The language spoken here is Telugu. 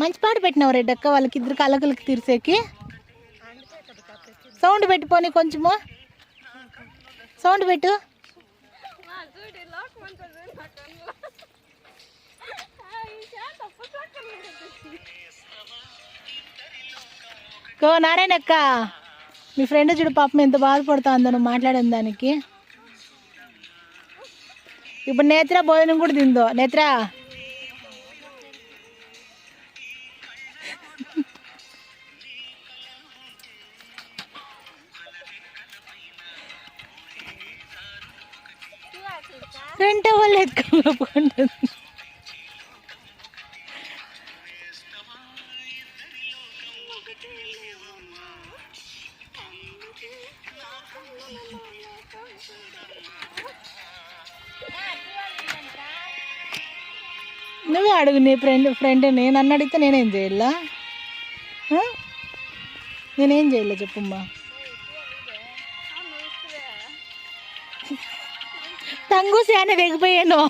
మంచి పాట పెట్టినావు రెడ్డక్క వాళ్ళకి ఇద్దరు కలకలకి తీర్చేకి. సౌండ్ పెట్టిపోని కొంచెము. సౌండ్ పెట్టు. గో నారాయణక్క మీ ఫ్రెండ్ చూడు పాపం ఎంత బాధపడుతుందో నువ్వు మాట్లాడిన దానికి. ఇప్పుడు నేత్ర భోజనం కూడా తిందో? నేత్ర? రెండవ లెక్కలో పండుతుంది నువ్వే అడుగు నీ ఫ్రెండ్ ఫ్రెండ్ నేను అన్న అడిగితే నేనేం చేయాలా? నేనేం చేయాలి చెప్పమ్మా. తంగూసి అని దిగిపోయాను